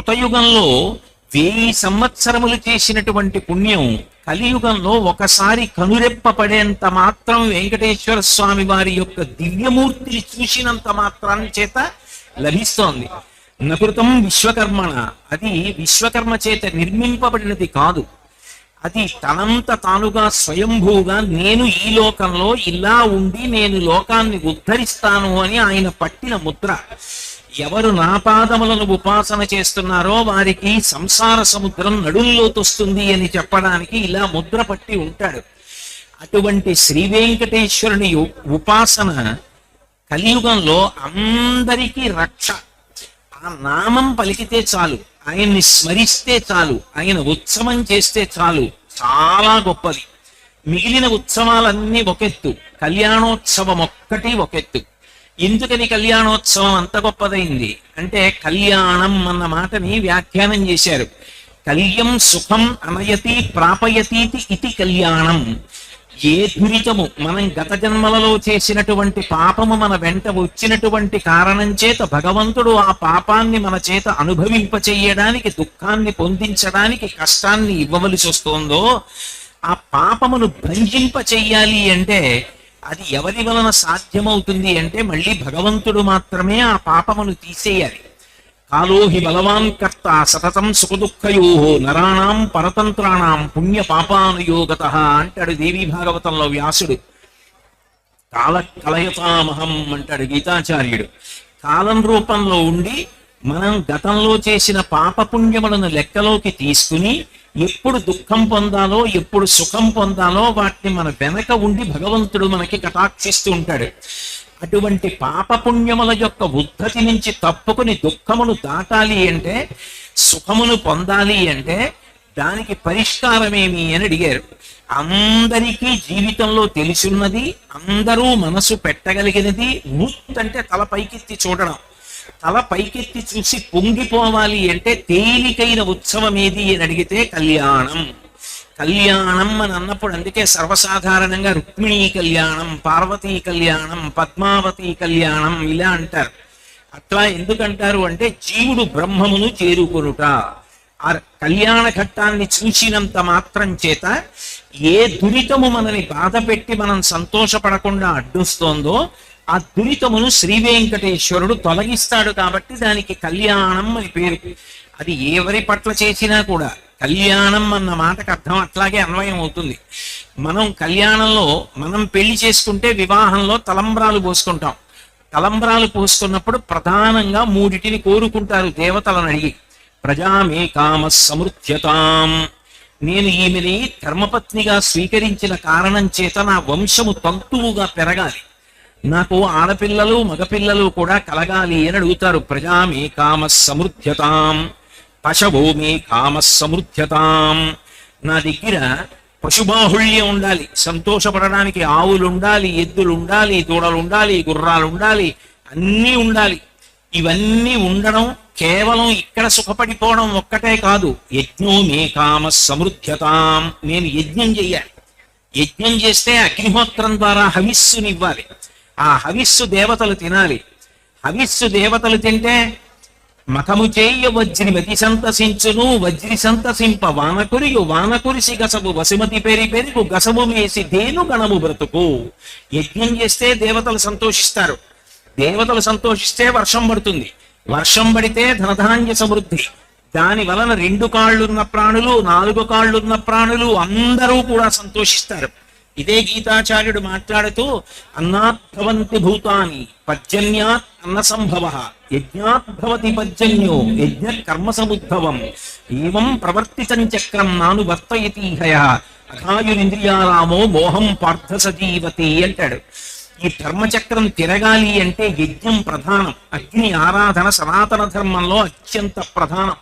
కృతయుగంలో వెయ్యి సంవత్సరములు చేసినటువంటి పుణ్యం కలియుగంలో ఒకసారి కనురెప్ప పడేంత మాత్రం వెంకటేశ్వర స్వామి వారి యొక్క దివ్యమూర్తిని చూసినంత మాత్రాన్ని చేత లభిస్తోంది. నకృతం విశ్వకర్మణ. అది విశ్వకర్మ చేత నిర్మింపబడినది కాదు. అది తనంత తానుగా స్వయంభూగా నేను ఈ లోకంలో ఇలా ఉండి నేను లోకాన్ని ఉద్ధరిస్తాను అని ఆయన పట్టిన ముద్ర. ఎవరు నా పాదములను ఉపాసన చేస్తున్నారో వారికి సంసార సముద్రం నడుల్లో తొస్తుంది అని చెప్పడానికి ఇలా ముద్ర పట్టి ఉంటాడు. అటువంటి శ్రీ వెంకటేశ్వరుని ఉపాసన కలియుగంలో అందరికీ రక్ష. ఆ నామం పలికితే చాలు ఆయన్ని స్మరిస్తే చాలు ఆయన ఉత్సవం చేస్తే చాలు చాలా గొప్పది. మిగిలిన ఉత్సవాలన్నీ ఒకెత్తు కళ్యాణోత్సవం ఒక్కటి ఒకెత్తు. ఎందుకని కళ్యాణోత్సవం అంత గొప్పదైంది. అంటే కళ్యాణం అన్న మాటని వ్యాఖ్యానం చేశారు. కళ్యం సుఖం అనయతి ప్రాపయతీతి ఇది కళ్యాణం. ఏ దురితము మనం గత జన్మలలో చేసినటువంటి పాపము మన వెంట వచ్చినటువంటి కారణం చేత భగవంతుడు ఆ పాపాన్ని మన చేత అనుభవింప చెయ్యడానికి దుఃఖాన్ని పొందించడానికి కష్టాన్ని ఇవ్వవలసి వస్తోందో ఆ పాపమును భంజింప చెయ్యాలి అంటే అది ఎవరి వలన సాధ్యమవుతుంది అంటే మళ్ళీ భగవంతుడు మాత్రమే ఆ పాపమును తీసేయాలి. కాలోహి బలవాన్ కర్త సతతం సుఖదుఃఖయో నరాణం పరతంత్రాణం పుణ్య పాపానుయోగత అంటాడు దేవీ భాగవతంలో వ్యాసుడు. కాల కలయతామహం అంటాడు గీతాచార్యుడు. కాలం రూపంలో ఉండి మనం గతంలో చేసిన పాపపుణ్యములను లెక్కలోకి తీసుకుని ఎప్పుడు దుఃఖం పొందాలో ఎప్పుడు సుఖం పొందాలో వాటిని మన వెనక ఉండి భగవంతుడు మనకి కటాక్షిస్తూ ఉంటాడు. అటువంటి పాపపుణ్యముల యొక్క ఉద్ధతి నుంచి తప్పుకుని దుఃఖమును దాటాలి అంటే సుఖమును పొందాలి అంటే దానికి పరిష్కారమేమి అని అడిగారు. అందరికీ జీవితంలో తెలిసున్నది అందరూ మనసు పెట్టగలిగినది ముత్ అంటే తల పైకెత్తి చూడడం. తల పైకెత్తి చూసి పొంగిపోవాలి అంటే తేలికైన ఉత్సవం ఏది అని అడిగితే కళ్యాణం. కళ్యాణం అని అన్నప్పుడు అందుకే సర్వసాధారణంగా రుక్మిణీ కళ్యాణం పార్వతీ కళ్యాణం పద్మావతి కళ్యాణం ఇలా అంటారు. అట్లా ఎందుకంటారు అంటే జీవుడు బ్రహ్మమును చేరుకొనుట. ఆ కళ్యాణ ఘట్టాన్ని చూసినంత మాత్రం చేత ఏ దురితము మనని బాధ పెట్టి మనం సంతోషపడకుండా అడ్డుస్తోందో ఆ దురితమును శ్రీ వెంకటేశ్వరుడు తొలగిస్తాడు కాబట్టి దానికి కళ్యాణం అని పేరు. అది ఎవరి పట్ల చేసినా కూడా కళ్యాణం అన్న మాటకు అర్థం అట్లాగే అన్వయం అవుతుంది. మనం కళ్యాణంలో మనం పెళ్ళి చేసుకుంటే వివాహంలో తలంబ్రాలు పోసుకుంటాం. తలంబ్రాలు పోసుకున్నప్పుడు ప్రధానంగా మూడిటిని కోరుకుంటారు దేవతలను అడిగి. ప్రజామే కామ సమృత్యతాం నేను ఈమెని ధర్మపత్నిగా స్వీకరించిన కారణం చేత నా వంశము తంతువుగా పెరగాలి. నాకు ఆడపిల్లలు మగపిల్లలు కూడా కలగాలి అని అడుగుతారు. ప్రజామే కామ సమృద్ధ్యతాం పశవో మే కామ సమృద్ధ్యతాం నా దగ్గర పశుబాహుళ్యం ఉండాలి సంతోషపడడానికి ఆవులు ఉండాలి ఎద్దులు ఉండాలి దూడలు ఉండాలి గుర్రాలు ఉండాలి అన్నీ ఉండాలి. ఇవన్నీ ఉండడం కేవలం ఇక్కడ సుఖపడిపోవడం ఒక్కటే కాదు. యజ్ఞో మే కామ సమృద్ధ్యతాం నేను యజ్ఞం చెయ్యాలి యజ్ఞం చేస్తే అగ్నిహోత్రం ద్వారా హవిస్సునివ్వాలి ఆ హవిస్సు దేవతలు తినాలి. హవిస్సు దేవతలు తింటే మఖము చేయ వజ్రి మతి సంతసించును వజ్రి సంతసింప వానకురియు వానకురిసి గసబు వసుమతి పేరి పెరుగు గసబు మేసి దేను గణము బ్రతుకు. యజ్ఞం చేస్తే దేవతలు సంతోషిస్తారు. దేవతలు సంతోషిస్తే వర్షం పడుతుంది. వర్షం పడితే ధనధాన్య సమృద్ధి. దాని వలన రెండు కాళ్ళున్న ప్రాణులు నాలుగు కాళ్ళున్న ప్రాణులు అందరూ కూడా సంతోషిస్తారు. ఇదే గీతాచార్యుడు మాట్లాడుతూ అన్నాద్భవంతి భూతాని పర్జన్యాత్ అన్న సంభవ యజ్ఞాత్ భవతి పర్జన్యో యజ్ఞ కర్మ సముద్భవం ఏవం ప్రవర్తితం చక్రం నాను వర్తయతీహయ అఘాయురింద్రియారామో మోహం పార్థ సజీవతి అంటాడు. ఈ ధర్మచక్రం తిరగాలి అంటే యజ్ఞం ప్రధానం అగ్ని ఆరాధన సనాతన ధర్మంలో అత్యంత ప్రధానం.